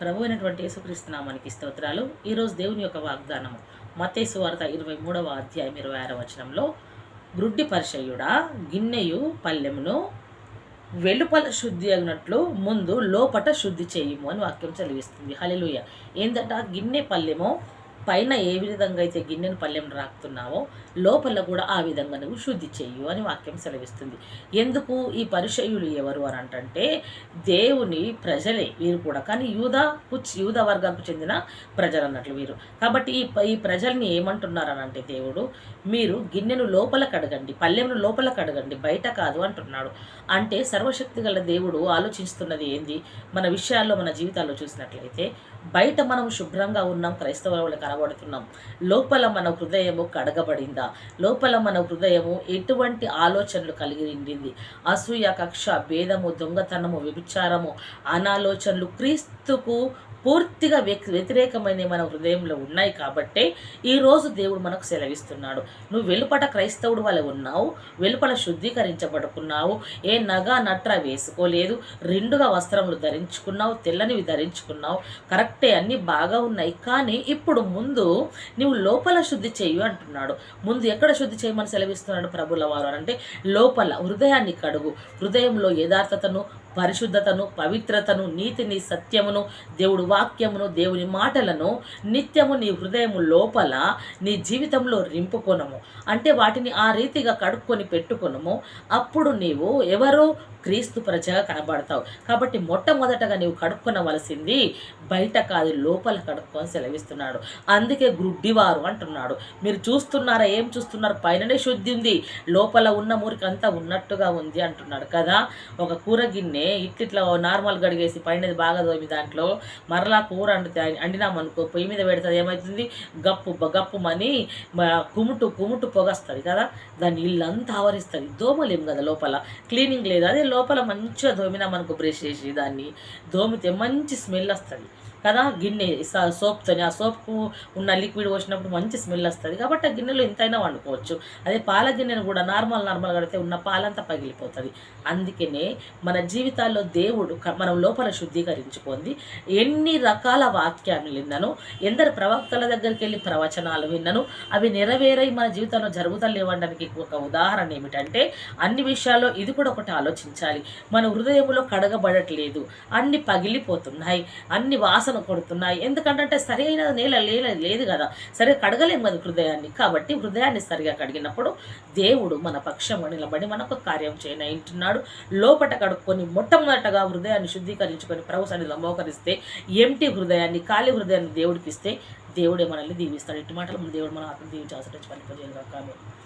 ప్రభు అయినటువంటి యేసుక్రీస్తునామానికి స్తోత్రాలు. ఈరోజు దేవుని యొక్క వాగ్దానము. మతేసు వార్త ఇరవై మూడవ అధ్యాయం ఇరవై ఆరవ వచనంలో గ్రుడ్డి పరిచయుడా గిన్నెయు పల్లెమును వెలుపల శుద్ధి అయినట్లు ముందు లోపట శుద్ధి చేయము అని వాక్యం చదివిస్తుంది. హలెలుయ ఏందట? గిన్నె పల్లెము పైన ఏ విధంగా అయితే గిన్నెను పల్లెం రాకుతున్నావో లోపల కూడా ఆ విధంగా నువ్వు శుద్ధి చేయు అని వాక్యం సెలవిస్తుంది. ఎందుకు ఈ పరిచయులు ఎవరు అని అంటే దేవుని ప్రజలే వీరు కూడా. కానీ యూద కుచ్ యూద వర్గానికి చెందిన ప్రజలు అన్నట్లు వీరు. కాబట్టి ఈ ఈ ప్రజల్ని ఏమంటున్నారని అంటే దేవుడు మీరు గిన్నెను లోపల కడగండి పల్లెమును లోపల కడగండి బయట కాదు అంటున్నాడు. అంటే సర్వశక్తి గల దేవుడు ఆలోచిస్తున్నది ఏంది? మన విషయాల్లో మన జీవితాల్లో చూసినట్లయితే బయట మనం శుభ్రంగా ఉన్నాం క్రైస్తవులు కనబడుతున్నాం. లోపల మన హృదయము కడగబడిందా? లోపల మన హృదయము ఎటువంటి ఆలోచనలు కలిగి ఉండింది అసూయ కక్ష భేదము దొంగతనము వ్యభిచారము అనాలోచనలు క్రీస్తుకు పూర్తిగా వ్యతిరేకమైన మన హృదయంలో ఉన్నాయి కాబట్టే ఈరోజు దేవుడు మనకు సెలవిస్తున్నాడు. నువ్వు వెలుపట క్రైస్తవుడు వల్ల ఉన్నావు వెలుపల శుద్ధీకరించబడుకున్నావు ఏ నగ నట్ర వేసుకోలేదు రెండుగా వస్త్రములు ధరించుకున్నావు తెల్లనివి ధరించుకున్నావు కరెక్టే అన్నీ బాగా ఉన్నాయి కానీ ఇప్పుడు ముందు నువ్వు లోపల శుద్ధి చేయు అంటున్నాడు. ముందు ఎక్కడ శుద్ధి చేయమని సెలవిస్తున్నాడు ప్రభుల వారు అంటే లోపల హృదయాన్ని కడుగు. హృదయంలో యథార్థతను పరిశుద్ధతను పవిత్రతను నీతిని సత్యమును దేవుడు వాక్యమును దేవుని మాటలను నిత్యము నీ హృదయము లోపల నీ జీవితంలో రింపుకొనము. అంటే వాటిని ఆ రీతిగా కడుక్కొని పెట్టుకొనము. అప్పుడు నీవు ఎవరో? క్రీస్తు ప్రజగా కనబడతావు. కాబట్టి మొట్టమొదటగా నీవు కడుక్కొనవలసింది బయట కాదు లోపల కడుక్కొని సెలవిస్తున్నాడు. అందుకే గుడ్డివారు అంటున్నాడు. మీరు చూస్తున్నారా? ఏం చూస్తున్నారు? పైననే శుద్ధి ఉంది. లోపల ఉన్న మురికి అంతా ఉన్నట్టుగా ఉంది అంటున్నాడు కదా. ఒక కూర గిన్నె ఇట్లిట్లా నార్మల్ గడిగేసి పైన బాగా దోమి దాంట్లో మర మరలా కూర అండితే అండినామనుకో పొయ్యి మీద పెడుతుంది ఏమవుతుంది గప్పు బ- గప్పుమని కుముటు కుముటు పొగస్తుంది కదా? దాన్ని ఇల్లంతా ఆవరిస్తుంది. దోమలేం కదా లోపల? క్లీనింగ్ లేదు. అదే లోపల మంచిగా దోమినామనుకో బ్రష్ చేసి దాన్ని. దోమితే మంచి స్మెల్ వస్తుంది. కదా? గిన్నె స- సోప్తోని ఆ సోప్కు ఉన్న లిక్విడ్ పోసినప్పుడు మంచి స్మెల్ వస్తుంది. కాబట్టి ఆ గిన్నెలో ఎంతైనా వండుకోవచ్చు. అదే పాల గిన్నెను కూడా నార్మల్ నార్మల్ కడితే ఉన్న పాలంతా పగిలిపోతుంది. అందుకనే మన జీవితాల్లో దేవుడు మనం లోపల శుద్ధీకరించుకుంది. ఎన్ని రకాల వాక్యాలు విన్నాను ఎందరు ప్రవక్తల దగ్గరికి వెళ్ళి ప్రవచనాలు విన్నాను అవి నెరవేరై మన జీవితంలో జరుగుతలేవడానికి ఒక ఉదాహరణ ఏమిటంటే అన్ని విషయాల్లో ఇది కూడా ఒకటి ఆలోచించాలి. మన హృదయంలో కడగబడట్లేదు. అన్ని పగిలిపోతున్నాయి. అన్ని వాసన కొడుతున్నాయి. ఎందుకంటే సరైన నేల లేల లేదు కదా. సరే కడగలేం కదా హృదయాన్ని. కాబట్టి హృదయాన్ని సరిగా కడిగినప్పుడు దేవుడు మన పక్షము నిలబడి మనకు కార్యం చేయనంటున్నాడు లోపట కడుక్కొని మొట్టమొదటగా హృదయాన్ని శుద్ధీకరించుకొని ప్రభు సన్నిధిలో మోకరిస్తే ఎంటి హృదయాన్ని ఖాళీ హృదయాన్ని దేవుడికి ఇస్తే దేవుడే మనల్ని దీవిస్తాడు. ఇటు మాటలు మన దేవుడు మన ఆత్మ దీవించాల్సిన పని పనిచేయగా